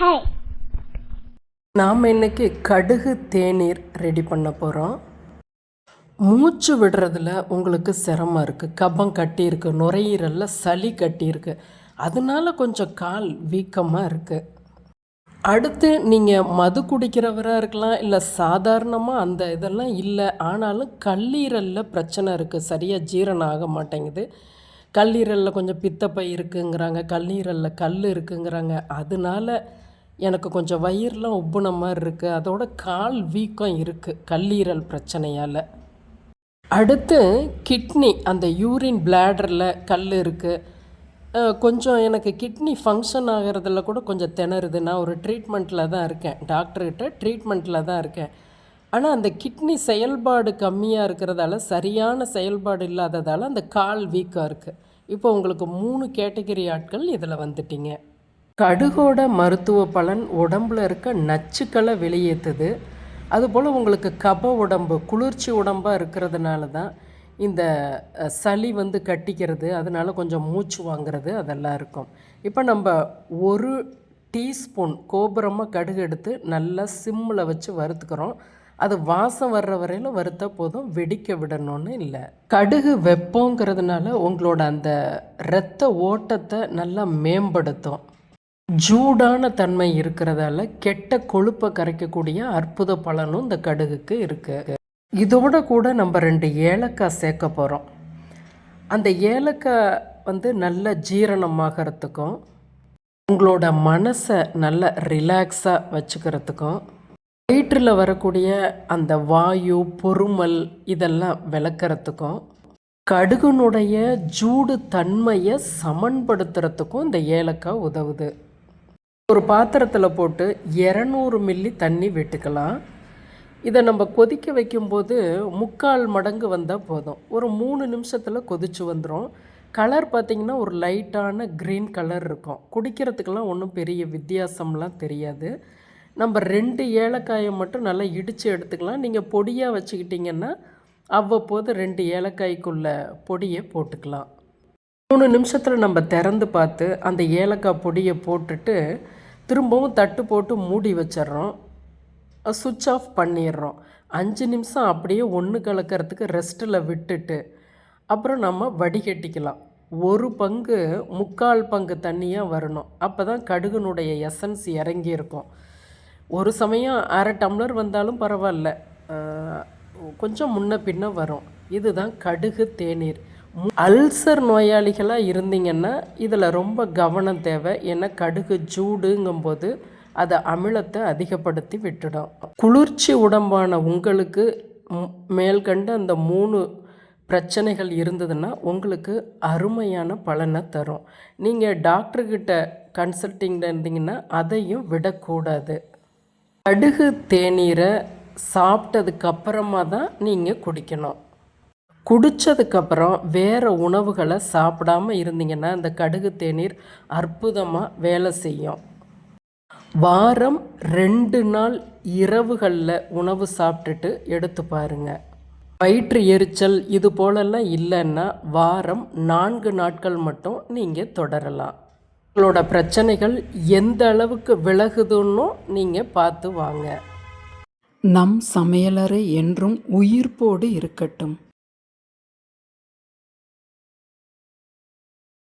Hi நாம் இன்னைக்கு கடுகு தேநீர் ரெடி பண்ண போகிறோம் மூச்சு விடுறதுல உங்களுக்கு சிரமம் இருக்குது கபம் கட்டியிருக்கு நுரையீரலில் சளி கட்டியிருக்கு அதனால கொஞ்சம் கால் வீக்கமாக இருக்குது அடுத்து நீங்கள் மது குடிக்கிறவராக இருக்கலாம் இல்லை சாதாரணமாக அந்த இதெல்லாம் இல்லை. ஆனாலும் கல்லீரலில் பிரச்சனை இருக்குது சரியாக ஜீரணம் ஆக மாட்டேங்குது. கல்லீரலில் கொஞ்சம் பித்தப்பை இருக்குங்கிறாங்க. கல்லீரலில் கல் இருக்குங்கிறாங்க. அதனால எனக்கு கொஞ்சம் வயிறுலாம் உப்புன மாதிரி இருக்குது அதோட கால் வீக்கம் இருக்குது கல்லீரல் பிரச்சனையால். அடுத்து கிட்னி. அந்த யூரின் பிளாடரில் கல் இருக்குது கொஞ்சம் எனக்கு கிட்னி ஃபங்க்ஷன் ஆகிறதுல கூட கொஞ்சம் திணறுது. நான் ஒரு ட்ரீட்மெண்ட்டில் தான் இருக்கேன். டாக்டர்கிட்ட ட்ரீட்மெண்ட்டில் தான் இருக்கேன். ஆனால் அந்த கிட்னி செயல்பாடு கம்மியாக இருக்கிறதால சரியான செயல்பாடு இல்லாததால் அந்த கால் வீக்காக இருக்குது இப்போ உங்களுக்கு மூணு கேட்டகரி ஆட்கள் இதில் வந்துட்டீங்க. கடுகோட மருத்துவ பலன் உடம்புல இருக்க நச்சுக்களை வெளியேற்றுது அதுபோல் உங்களுக்கு கப உடம்பு குளிர்ச்சி உடம்பாக இருக்கிறதுனால தான் இந்த சளி வந்து கட்டிக்கிறது. அதனால் கொஞ்சம் மூச்சு வாங்குறது அதெல்லாம் இருக்கும். இப்போ நம்ம ஒரு டீஸ்பூன் கோபுரமாக கடுகு எடுத்து நல்லா சிம்மில் வச்சு வறுத்துக்கிறோம். அது வாசம் வர்ற வரையிலும் வறுத்தா போதும். வெடிக்க விடணும்னு இல்லை. கடுகு வெப்பங்கிறதுனால உங்களோட அந்த இரத்த ஓட்டத்தை நல்லா மேம்படுத்தும். ஜூடான தன்மை இருக்கிறதால கெட்ட கொழுப்பை கரைக்கக்கூடிய அற்புத பலனும் இந்த கடுகுக்கு இருக்கு. இதோட கூட நம்ம ரெண்டு ஏலக்காய் சேர்க்க போகிறோம் அந்த ஏலக்காய் வந்து நல்ல ஜீரணமாகறதுக்கும் உங்களோட மனசை நல்ல ரிலாக்ஸாக வச்சுக்கிறதுக்கும் வயிற்றில் வரக்கூடிய அந்த வாயு பொறுமல் இதெல்லாம் விளக்கிறதுக்கும் கடுகுனுடைய ஜூடு தன்மையை சமன்படுத்துறதுக்கும் இந்த ஏலக்காய் உதவுது. ஒரு பாத்திரத்தில் போட்டு இரநூறு மில்லி தண்ணி விட்டுக்கலாம். இதை நம்ம கொதிக்க வைக்கும்போது முக்கால் மடங்கு வந்தால் போதும். ஒரு மூணு நிமிஷத்தில் கொதிச்சு வந்துடும் கலர் பார்த்திங்கன்னா ஒரு லைட்டான க்ரீன் கலர் இருக்கும். குடிக்கிறதுக்கெல்லாம் ஒன்றும் பெரிய வித்தியாசம்லாம் தெரியாது. நம்ம ரெண்டு ஏலக்காயை மட்டும் நல்லா இடித்து எடுத்துக்கலாம். நீங்கள் பொடியாக வச்சுக்கிட்டிங்கன்னா அவ்வப்போது ரெண்டு ஏலக்காய்க்குள்ள பொடியை போட்டுக்கலாம். மூணு நிமிஷத்தில் நம்ம திறந்து பார்த்து அந்த ஏலக்காய் பொடியை போட்டுட்டு திரும்பவும் தட்டு போட்டு மூடி வச்சிடுறோம். சுவிட்ச் ஆஃப் பண்ணிடுறோம். அஞ்சு நிமிஷம் அப்படியே ஒன்று கலக்கிறதுக்கு ரெஸ்ட்டில் விட்டுட்டு அப்புறம் நம்ம வடிகட்டிக்கலாம். ஒரு பங்கு முக்கால் பங்கு தண்ணியாக வரணும். அப்போ தான் கடுகுனுடைய எசன்ஸ் இறங்கி இருக்கும் ஒரு சமயம் அரை டம்ளர் வந்தாலும் பரவாயில்ல. கொஞ்சம் முன்ன பின்ன வரும். இதுதான் கடுகு தேநீர். அல்சர் நோயாளிகளாக இருந்தீங்கன்னா இதில் ரொம்ப கவனம் தேவை. ஏன்னா கடுகு ஜூடுங்கும்போது அது அமிலத்தை அதிகப்படுத்தி விட்டுடும். குளிர்ச்சி உடம்பான உங்களுக்கு மேல்கண்ட அந்த மூணு பிரச்சனைகள் இருந்ததுன்னா உங்களுக்கு அருமையான பலனை தரும். நீங்கள் டாக்டர்கிட்ட கன்சல்ட்டிங்கில் இருந்தீங்கன்னா அதையும் விடக்கூடாது. கடுகு தேநீரை சாப்பிட்டதுக்கப்புறமா தான் நீங்கள் குடிக்கணும். குடித்ததுக்கப்புறம் வேறு உணவுகளை சாப்பிடாம இருந்தீங்கன்னா இந்த கடுகு தேநீர் அற்புதமாக வேலை செய்யும். வாரம் ரெண்டு நாள் இரவுகளில் உணவு சாப்பிட்டுட்டு எடுத்து பாருங்கள் வயிற்று எரிச்சல் இது போலெல்லாம் இல்லைன்னா வாரம் நான்கு நாட்கள் மட்டும் நீங்கள் தொடரலாம். உங்களோட பிரச்சனைகள் எந்த அளவுக்கு விலகுதுன்னு நீங்கள் பார்த்து வாங்க. நம் சமையலறை என்றும் உயிர்ப்போடு இருக்கட்டும்.